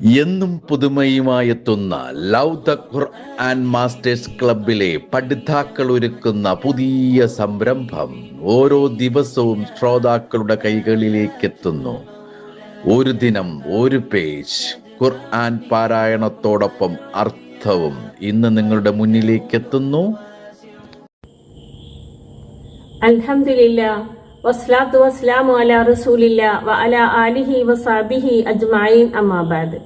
എന്നും പുതുമയുമായെത്തുന്ന love the Quran masters ക്ലബിലെ പഠിതാക്കൾ ഒരുക്കുന്ന പുതിയ സംരംഭം ഓരോ ദിവസവും ശ്രോതാക്കളുടെ കൈകളിലേക്ക് എത്തുന്നു ഒരു ദിനം ഒരു പേജ്. ഖുർആൻ പാരായണത്തോടൊപ്പം അർത്ഥവും ഇന്ന് നിങ്ങളുടെ മുന്നിലേക്ക് എത്തുന്നു അൽഹംദുലില്ല വസ്ലാത്തു വസ്ലാമു അല റസൂലില്ല വ അല ആലിഹി വസാബിഹി അജ്മായിൻ അമ്മാബാദ്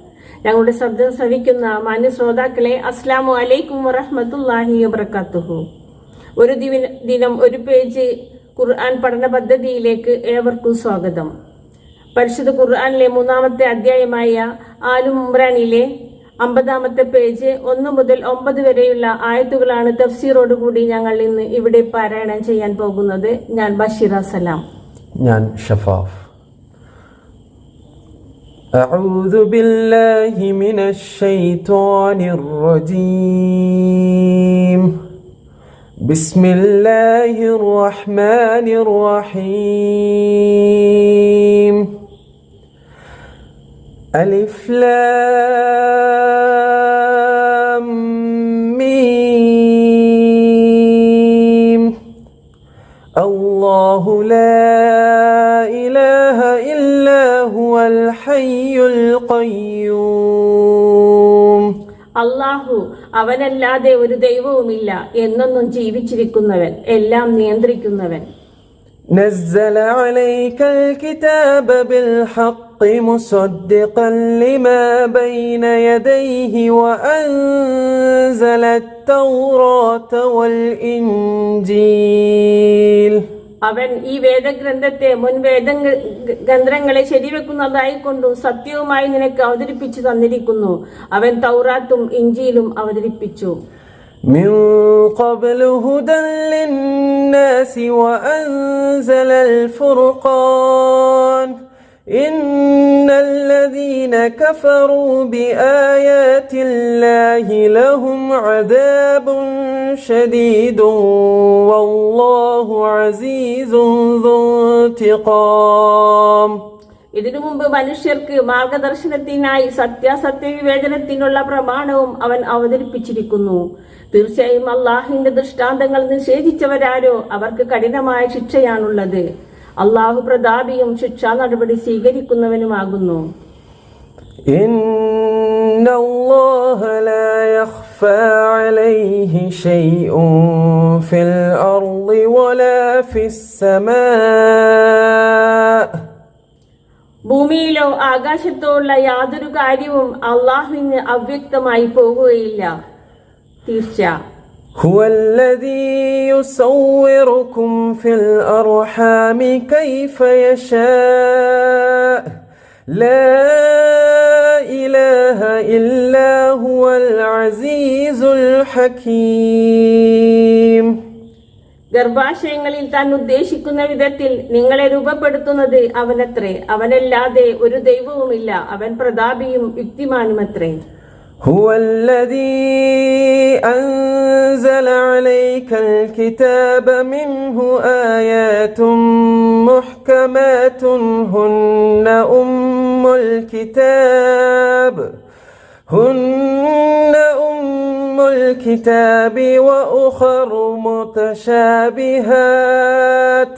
ഞങ്ങളുടെ ശബ്ദം ശ്രവിക്കുന്ന മാന്യ ശ്രോതാക്കളെ അസ്ലാമു അലൈക്കും വറഹ്മത്തുള്ളാഹി വബറകാതുഹു ഒരു ദിനം ഒരു പേജ് ഖുർആൻ പഠന പദ്ധതിയിലേക്ക് ഏവർക്കും സ്വാഗതം. പരിശുദ്ധ ഖുർആനിലെ മൂന്നാമത്തെ അധ്യായമായ ആലു അമ്പതാമത്തെ പേജ് ഒന്ന് മുതൽ ഒമ്പത് വരെയുള്ള ആയത്തുകളാണ് തഫ്സീറോടുകൂടി ഞങ്ങൾ ഇന്ന് ഇവിടെ പാരായണം ചെയ്യാൻ പോകുന്നത് ഞാൻ ബഷീറ സലാം ഞാൻ ഷഫാഫ് أعوذ بالله من الشيطان الرجيم بسم الله الرحمن الرحيم ألف لام الله لا إله إلا هو الحي القيوم അള്ളാഹു അവനല്ലാതെ ഒരു ദൈവവുമില്ല എന്നൊന്നും ജീവിച്ചിരിക്കുന്നവൻ എല്ലാം നിയന്ത്രിക്കുന്നവൻ نزل عليك الكتاب بالحق مصدقا لما بين يديه وأنزل التوراة والإنجيل അവൻ ഈ വേദഗ്രന്ഥത്തെ മുൻ വേദ ഗ്രന്ഥങ്ങളെ ശരിവെക്കുന്നതായി കൊണ്ടും സത്യവുമായി നിനക്ക് അവതരിപ്പിച്ചു തന്നിരിക്കുന്നു അവൻ തൗറാത്തും ഇഞ്ചിയിലും അവതരിപ്പിച്ചു من قبل هدى للناس وأنزل الفرقان إن الذين كفروا بآيات الله لهم عذاب شديد والله عزيز ذو انتقام ഇതിനു മുമ്പ് മനുഷ്യർക്ക് മാർഗദർശനത്തിനായി സത്യാസത്യ വിവേചനത്തിനുള്ള പ്രമാണവും അവൻ അവതരിപ്പിച്ചിരിക്കുന്നു തീർച്ചയായും അള്ളാഹിന്റെ ദൃഷ്ടാന്തങ്ങൾ നിഷേധിച്ചവരാരോ അവർക്ക് കഠിനമായ ശിക്ഷയാണുള്ളത് അള്ളാഹു പ്രതാപിയും ശിക്ഷാ നടപടി സ്വീകരിക്കുന്നവനുമാകുന്നു إن الله لا يخفى عليه شيء في الأرض ولا في السماء ഭൂമിയിലോ ആകാശത്തോ ഉള്ള യാതൊരു കാര്യവും അള്ളാഹുവിന് അവ്യക്തമായി പോകുകയില്ല തീർച്ച هو الذي يصوركم في الأرحام كيف يشاء لا إله إلا هو العزيز الحكيم ഗർഭാശയങ്ങളിൽ താൻ ഉദ്ദേശിക്കുന്ന വിധത്തിൽ നിങ്ങളെ രൂപപ്പെടുത്തുന്നത് അവനത്രേ അവനല്ലാതെ ഒരു ദൈവവുമില്ല അവൻ പ്രതാപിയും യുക്തിമാനുമത്രേ هو الذي أنزل عليك الكتاب منه آيات محكمات هن أم الكتاب هن أم الكتاب وأخر متشابهات.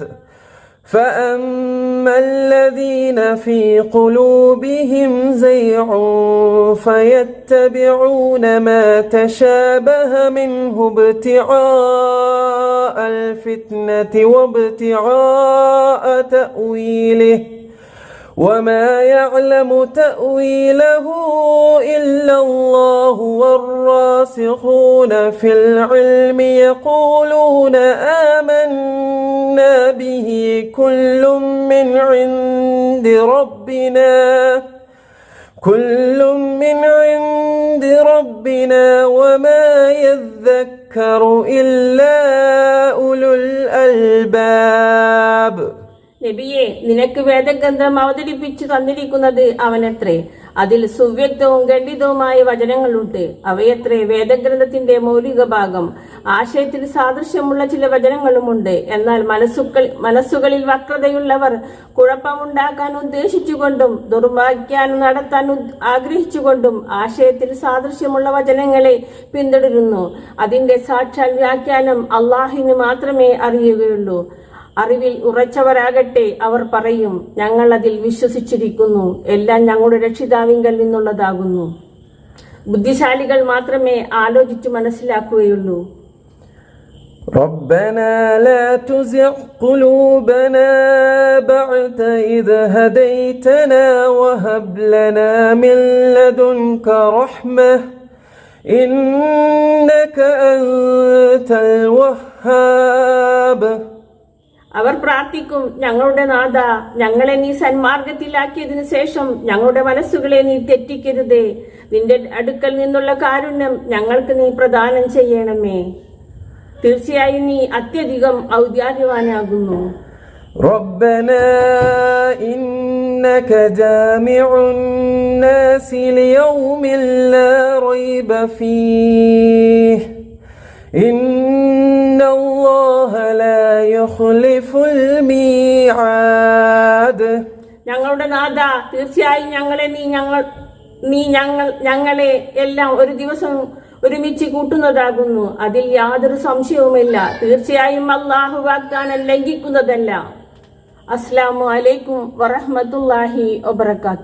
فأما الذين في قلوبهم زيغ فيتبعون ما تشابه منه ابتغاء الفتنة وابتغاء تأويله. وما يعلم تأويله إلا الله والراسخون في العلم يقولون آمنا به كل من عند ربنا كل من عند ربنا وما يذكر إلا أولو الألباب നബിയെ നിനക്ക് വേദഗ്രന്ഥം അവതരിപ്പിച്ചു തന്നിരിക്കുന്നത് അവനത്രേ. അതിൽ സുവ്യക്തവും ഖണ്ഡിതവുമായ വചനങ്ങളുണ്ട്. അവയത്രേ വേദഗ്രന്ഥത്തിന്റെ മൗലിക ഭാഗം. ആശയത്തിൽ സാദൃശ്യമുള്ള ചില വചനങ്ങളുമുണ്ട്. എന്നാൽ മനസ്സുകൾ മനസ്സുകളിൽ വക്രതയുള്ളവർ കുഴപ്പമുണ്ടാക്കാൻ ഉദ്ദേശിച്ചുകൊണ്ടും ദുർഭാഗ്യം നടത്താൻ ആഗ്രഹിച്ചുകൊണ്ടും ആശയത്തിൽ സാദൃശ്യമുള്ള വചനങ്ങളെ പിന്തുടരുന്നു. അതിന്റെ സാക്ഷാൽ വ്യാഖ്യാനം അള്ളാഹിന് മാത്രമേ അറിയുകയുള്ളൂ. അറിവിൽ ഉറച്ചവരാകട്ടെ അവർ പറയും ഞങ്ങൾ അതിൽ വിശ്വസിച്ചിരിക്കുന്നു എല്ലാം ഞങ്ങളുടെ രക്ഷിതാവിങ്കൽ നിന്നുള്ളതാകുന്നു ബുദ്ധിശാലികൾ മാത്രമേ ആലോചിച്ചു മനസ്സിലാക്കുകയുള്ളൂ ربنا لا تزغ قلوبنا بعد إذ هديتنا وهب لنا من لدنك رحمة إنك أنت الوهاب അവർ പ്രാർത്ഥിക്കും ഞങ്ങളുടെ നാഥ ഞങ്ങളെ നീ സന്മാർഗത്തിലാക്കിയതിനു ശേഷം ഞങ്ങളുടെ മനസ്സുകളെ നീ തെറ്റിക്കരുതേ നിന്റെ അടുക്കൽ നിന്നുള്ള കാരുണ്യം ഞങ്ങൾക്ക് നീ പ്രദാനം ചെയ്യണമേ തീർച്ചയായും നീ അത്യധികം ഔദ്യാര്യവാനാകുന്നു ربنا إنك جامع الناس ليوم لا ريب فيه إن പറഞ്ഞത് ഞങ്ങളുടെ നാഥ തീർച്ചയായും ഞങ്ങളെ നീ ഞങ്ങൾ നീ ഞങ്ങൾ ഞങ്ങളെ എല്ലാം ഒരു ദിവസം ഒരുമിച്ച് കൂട്ടുന്നതാകുന്നു. അതിൽ യാതൊരു സംശയവുമില്ല. തീർച്ചയായും അള്ളാഹു വാഗ്ദാനം ലംഘിക്കുന്നതല്ല. അസ്സാം വലൈക്കും വറഹമത്തല്ലാഹി വബർക്കാത്തു